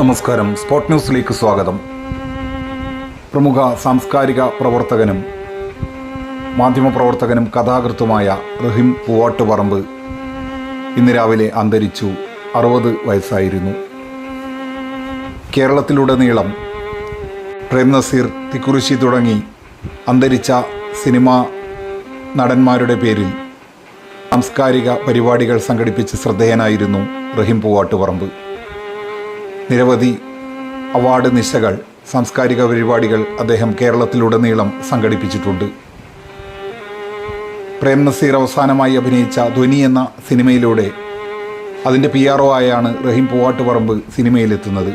നമസ്കാരം. സ്പോട്ട് ന്യൂസിലേക്ക് സ്വാഗതം. പ്രമുഖ സാംസ്കാരിക പ്രവർത്തകനും മാധ്യമപ്രവർത്തകനും കഥാകൃത്തുമായ റഹിം പൂവാട്ടുപറമ്പ് ഇന്ന് രാവിലെ അന്തരിച്ചു. അറുപത് വയസ്സായിരുന്നു. കേരളത്തിലുടനീളം പ്രേം നസീർ തിക്കുറിശി തുടങ്ങി അന്തരിച്ച സിനിമാ നടന്മാരുടെ പേരിൽ സാംസ്കാരിക പരിപാടികൾ സംഘടിപ്പിച്ച് ശ്രദ്ധേയനായിരുന്നു റഹിം പൂവാട്ടുപറമ്പ്. നിരവധി അവാർഡ് നിശകൾ സാംസ്കാരിക പരിപാടികൾ അദ്ദേഹം കേരളത്തിലുടനീളം സംഘടിപ്പിച്ചിട്ടുണ്ട്. പ്രേം നസീർ അവസാനമായി അഭിനയിച്ച ധ്വനി എന്ന സിനിമയിലൂടെ അതിന്റെ പി ആർ ഒ ആയാണ് റഹീം പൂവാട്ടുപറമ്പ് സിനിമയിലെത്തുന്നത്.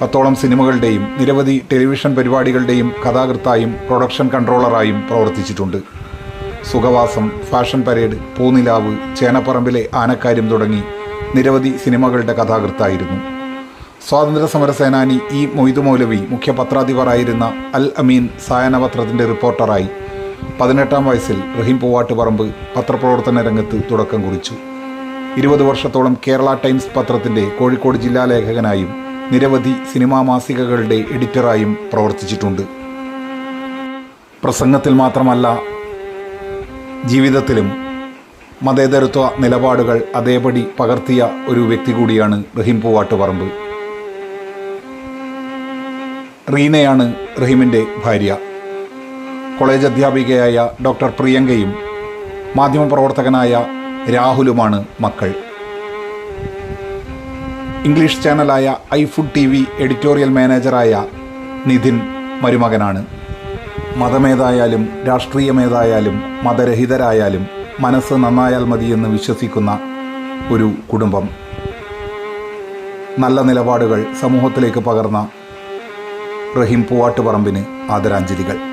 പത്തോളം സിനിമകളുടെയും നിരവധി ടെലിവിഷൻ പരിപാടികളുടെയും കഥാകൃത്തായും പ്രൊഡക്ഷൻ കൺട്രോളറായും പ്രവർത്തിച്ചിട്ടുണ്ട്. സുഖവാസം ഫാഷൻ പരേഡ് പൂനിലാവ് ചേനപ്പറമ്പിലെ ആനക്കാര്യം തുടങ്ങി നിരവധി സിനിമകളുടെ കഥാകൃത്തായിരുന്നു. സ്വാതന്ത്ര്യ സമര സേനാനി ഇ മൊയ്തു മൗലവി മുഖ്യ പത്രാധിപറായിരുന്ന അൽ അമീൻ സായനപത്രത്തിന്റെ റിപ്പോർട്ടറായി പതിനെട്ടാം വയസ്സിൽ റഹീം പൂവാട്ടുപറമ്പ് പത്രപ്രവർത്തന രംഗത്ത് തുടക്കം കുറിച്ചു. ഇരുപത് വർഷത്തോളം കേരള ടൈംസ് പത്രത്തിന്റെ കോഴിക്കോട് ജില്ലാ ലേഖകനായും നിരവധി സിനിമാ മാസികകളുടെ എഡിറ്ററായും പ്രവർത്തിച്ചിട്ടുണ്ട്. പ്രസംഗത്തിൽ മാത്രമല്ല ജീവിതത്തിലും മതേതരത്വ നിലപാടുകൾ അതേപടി പകർത്തിയ ഒരു വ്യക്തി കൂടിയാണ് റഹീം പൂവാട്ടുപറമ്പ്. റീനയാണ് റഹീമിന്റെ ഭാര്യ. കോളേജ് അധ്യാപികയായ ഡോക്ടർ പ്രിയങ്കയും മാധ്യമപ്രവർത്തകനായ രാഹുലുമാണ് മക്കൾ. English ചാനലായ I food T V editorial മാനേജറായ Nitin മരുമകനാണ്. മതമേതായാലും രാഷ്ട്രീയമേതായാലും മതരഹിതരായാലും മനസ്സ് നന്നായാൽ മതിയെന്ന് വിശ്വസിക്കുന്ന ഒരു കുടുംബം. നല്ല നിലപാടുകൾ സമൂഹത്തിലേക്ക് പകർന്ന റഹീം പൂവാട്ടുപറമ്പിന് ആദരാഞ്ജലികൾ.